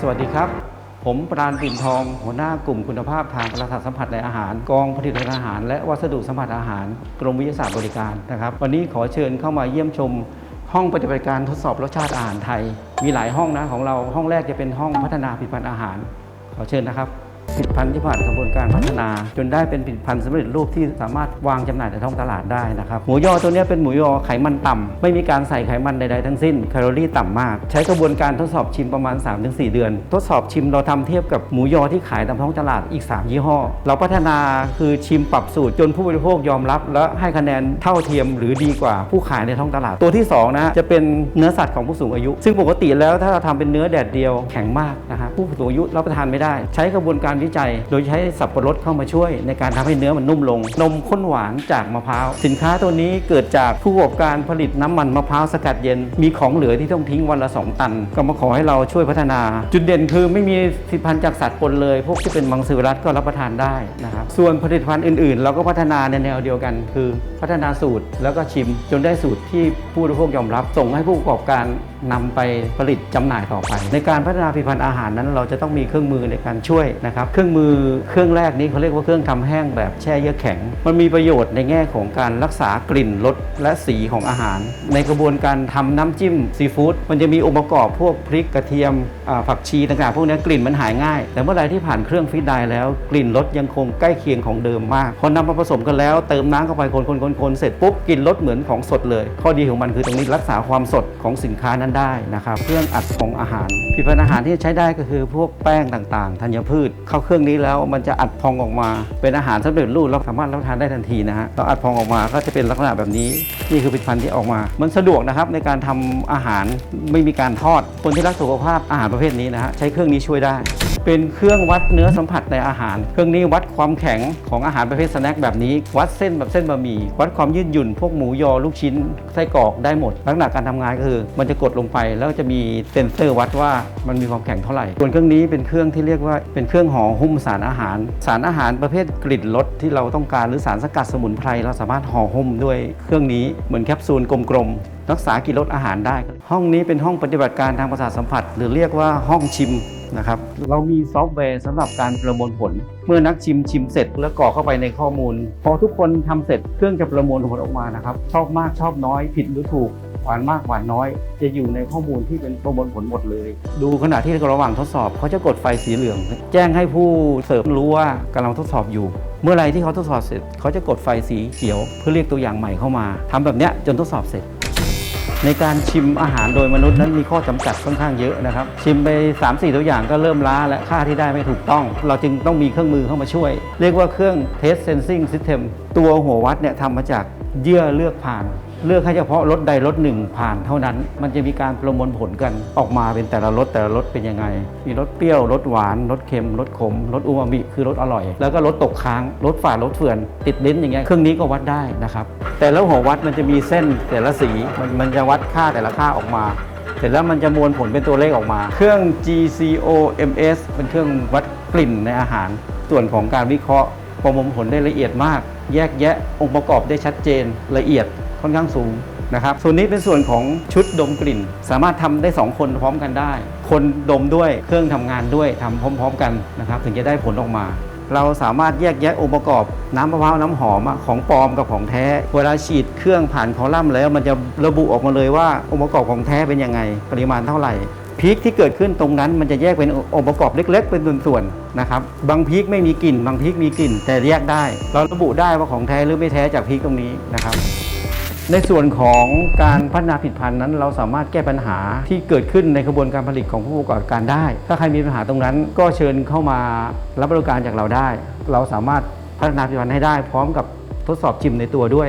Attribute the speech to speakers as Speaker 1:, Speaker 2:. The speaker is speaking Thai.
Speaker 1: สวัสดีครับ ผมปราณปิ่นทอง หัวหน้ากลุ่มคุณภาพทางประสาทสัมผัสในอาหาร กองผลิตภัณฑ์อาหาร และวัสดุสัมผัสอาหาร กรมวิทยาศาสตร์บริการนะครับ วันนี้ขอเชิญเข้ามาเยี่ยมชม ห้องปฏิบัติการทดสอบรสชาติอาหารไทย มีหลายห้องนะของเราห้องแรกจะเป็นห้องพัฒนาผลิตภัณฑ์อาหาร ขอเชิญนะครับ ผลิตภัณฑ์ที่ผ่านกระบวนการพัฒนา จนได้เป็นผลิตภัณฑ์สำเร็จรูปที่สามารถวางจำหน่ายในท้องตลาดได้นะครับหมูยอตัวนี้เป็นหมูยอไขมันต่ำไม่มีการใส่ไขมันใดๆทั้งสิ้นแคลอรี่ต่ำมาก ใช้กระบวนการทดสอบชิมประมาณ 3-4 เดือน ทดสอบชิมเราทำเทียบกับหมูยอที่ขายตามท้องตลาดอีก 3 ยี่ห้อ เราพัฒนาคือชิมปรับสูตรจนผู้บริโภคยอมรับ และให้คะแนนเท่าเทียมหรือดีกว่าผู้ขายในท้องตลาด ตัวที่สองนะฮะจะเป็นเนื้อสัตว์ของผู้สูงอายุ ซึ่งปกติแล้วถ้าเราทำเป็นเนื้อแดดเดียวแข็งมากนะฮะผู้สูงอายุรับประทานไม่ได้ ใช้กระบวนการวิจัย โดยใช้สับปะรดเข้ามาช่วย ในการทำให้เนื้อมันนุ่มลง นมข้นหวานจากมะพร้าว สินค้าตัวนี้เกิดจากผู้ประกอบการผลิตน้ำมันมะพร้าวสกัดเย็น มีของเหลือที่ต้องทิ้งวันละ 2 ตัน ก็มาขอให้เราช่วยพัฒนา จุดเด่นคือไม่มีผลิตภัณฑ์จากสัตว์ปนเลย พวกที่เป็นมังสวิรัตก็รับประทานได้นะครับ ส่วนผลิตภัณฑ์อื่นๆ เราก็พัฒนาในแนวเดียวกัน คือพัฒนาสูตรแล้วก็ชิม จนได้สูตรที่ผู้บริโภคยอมรับ ส่งให้ผู้ประกอบการนำไปผลิตจำหน่ายต่อไป ในการพัฒนาผลิตภัณฑ์อาหารนั้นเราจะต้องมีเครื่องมือในการช่วยนะครับเครื่องมือเครื่องแรกนี้เขาเรียกว่าเครื่องทำแห้งแบบแช่เยือกแข็ง มันมีประโยชน์ในแง่ของการรักษากลิ่นรสและสีของอาหาร ในกระบวนการทำน้ำจิ้มซีฟู้ดมันจะมีองค์ประกอบพวกพริกกระเทียมผักชีต่างๆพวกนี้กลิ่นมันหายง่าย แต่เมื่อไรที่ผ่านเครื่องฟีดไดร์แล้ว กลิ่นรสยังคงใกล้เคียงของเดิมมากพอนำมาผสมกันแล้วเติมน้ำเข้าไปคนๆๆเสร็จปุ๊บกลิ่นรสเหมือนของสดเลย ข้อดีของมันคือตรงนี้รักษาความสดของสินค้านั้นได้นะครับเครื่องอัดของอาหารผลิตภัณฑ์อาหารที่ใช้ได้ก็คือพวกแป้งต่างๆธัญพืช เข้าเครื่องนี้แล้วมันจะอัดพองออกมา เป็นอาหารสำเร็จรูปแล้วสามารถรับทานได้ทันทีนะฮะเราอัดพองออกมาก็จะเป็นลักษณะแบบนี้นี่คือผลิตภัณฑ์ที่ออกมา มันสะดวกนะครับในการทำอาหารไม่มีการทอดคนที่รักสุขภาพอาหารประเภทนี้นะฮะใช้เครื่องนี้ช่วยได้ เป็นเครื่องวัดเนื้อสัมผัสในอาหาร เครื่องนี้วัดความแข็งของอาหารประเภทสแน็คแบบนี้ วัดเส้นแบบเส้นบะหมี่วัดความยืดหยุ่น พวกหมูยอลูกชิ้นไส้กรอกได้หมด ลักษณะการทำงานก็คือ มันจะกดลงไปแล้วจะมีเซนเซอร์วัดว่ามันมีความแข็งเท่าไหร่ส่วนเครื่องนี้เป็นเครื่องที่เรียกว่าเป็นเครื่องห่อหุ้มสารอาหาร สารอาหารประเภทกลิ่นรสที่เราต้องการหรือสารสกัดสมุนไพรเราสามารถห่อหุ้มด้วยเครื่องนี้เหมือนแคปซูลกลมๆรักษากลิ่นรสอาหารได้ ห้องนี้เป็นห้องปฏิบัติการทางประสาทสัมผัส หรือเรียกว่าห้องชิม นะครับเรามีซอฟต์แวร์สำหรับการประมวลผล เมื่อนักชิมชิมเสร็จแล้วกรอกเข้าไปในข้อมูล พอทุกคนทำเสร็จเครื่องจะประมวลผลออกมานะครับ ชอบมากชอบน้อยผิดหรือถูกหวานมากหวานน้อย จะอยู่ในข้อมูลที่เป็นประมวลผลหมดเลย ดูขณะที่ระหว่างทดสอบเขาจะกดไฟสีเหลือง แจ้งให้ผู้เสิร์ฟรู้ว่ากำลังทดสอบอยู่ เมื่อไรที่เขาทดสอบเสร็จเขาจะกดไฟสีเขียว เพื่อเรียกตัวอย่างใหม่เข้ามาทำแบบนี้จนทดสอบเสร็จ ในการชิมอาหารโดยมนุษย์นั้นมีข้อจำกัดค่อนข้างเยอะนะครับ ชิมไป 3-4 ตัวอย่างก็เริ่มล้าและค่าที่ได้ไม่ถูกต้อง เราจึงต้องมีเครื่องมือเข้ามาช่วย เรียกว่าเครื่อง Test Sensing System ตัวหัววัดเนี่ยทำมาจากเยื่อเลือกผ่าน เลือกให้เฉพาะรถใดรถหนึ่งผ่านเท่านั้น มันจะมีการประมวลผลกันออกมาเป็นแต่ละรสแต่ละรสเป็นยังไง มีรสเปรี้ยวรสหวานรสเค็มรสขมรสอูมามิคือรสอร่อย แล้วก็รสตกค้างรสฝาดรสเฟื่อนติดลิ้นอย่างเงี้ยเครื่องนี้ก็วัดได้นะครับ แต่แล้วหัววัดมันจะมีเส้นแต่ละสีมันมันจะวัดค่าแต่ละค่าออกมา เสร็จแล้วมันจะมวลผลเป็นตัวเลขออกมา เครื่อง GCOMS เป็นเครื่องวัดกลิ่นในอาหาร ส่วนของการวิเคราะห์ประมวลผลได้ละเอียดมาก แยกแยะองค์ประกอบได้ชัดเจนละเอียด ค่อนข้างสูงนะครับ ส่วนนี้เป็นส่วนของชุดดมกลิ่น สามารถทำได้ 2 คนพร้อมกันได้ คนดมด้วยเครื่องทำงานด้วยทำพร้อม ๆ กันนะครับ ถึงจะได้ผลออกมา เราสามารถแยกแยะองค์ประกอบน้ำมะพร้าวน้ำหอมของปลอมกับของแท้ เวลาฉีดเครื่องผ่านคอลัมน์แล้วมันจะระบุออกมาเลยว่าองค์ประกอบของแท้เป็นยังไง ปริมาณเท่าไหร่พีคที่เกิดขึ้นตรงนั้นมันจะแยกเป็นองค์ประกอบเล็ก ๆ เป็นส่วนๆนะครับบางพีคไม่มีกลิ่น บางพีคมีกลิ่น แต่แยกได้ เราระบุได้ว่าของแท้หรือไม่แท้จากพีคตรงนี้นะครับ ในส่วนของการพัฒนาผลิตภัณฑ์นั้น เราสามารถแก้ปัญหาที่เกิดขึ้นในกระบวนการผลิตของผู้ประกอบการได้ ถ้าใครมีปัญหาตรงนั้น ก็เชิญเข้ามารับบริการจากเราได้ เราสามารถพัฒนาผลิตภัณฑ์ให้ได้ พร้อมกับทดสอบชิมในตัวด้วย